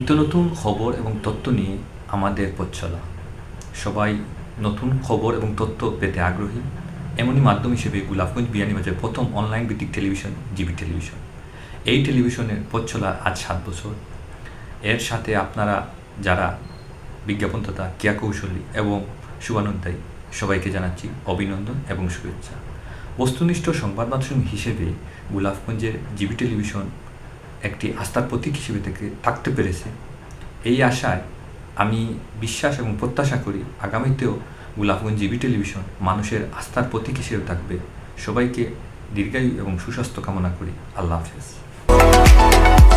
নিত্য নতুন খবর এবং তথ্য নিয়ে আমাদের পথ চলা। সবাই নতুন খবর এবং তথ্য পেতে আগ্রহী। এমনই মাধ্যম হিসেবে গোলাপগঞ্জ বিয়ানীবাজার প্রথম অনলাইন ভিত্তিক টেলিভিশন, জিবি টেলিভিশন। এই টেলিভিশনের পথ চলা আজ সাত বছর। এর সাথে আপনারা যারা বিজ্ঞাপনদাতা ক্রিয়া কৌশলী এবং শুভানুধ্যায়ী, সবাইকে জানাচ্ছি অভিনন্দন এবং শুভেচ্ছা। বস্তুনিষ্ঠ সংবাদ মাধ্যম হিসেবে গোলাপগঞ্জের জিবি টেলিভিশন একটি আস্থার প্রতীক হিসেবে থেকে থাকতে পেরেছে। এই আশায় আমি বিশ্বাস এবং প্রত্যাশা করি আগামীতেও গোলাপগঞ্জ জিবি টেলিভিশন মানুষের আস্থার প্রতীক হিসেবে থাকবে। সবাইকে দীর্ঘায়ু এবং সুস্বাস্থ্য কামনা করি। আল্লাহ হাফেজ।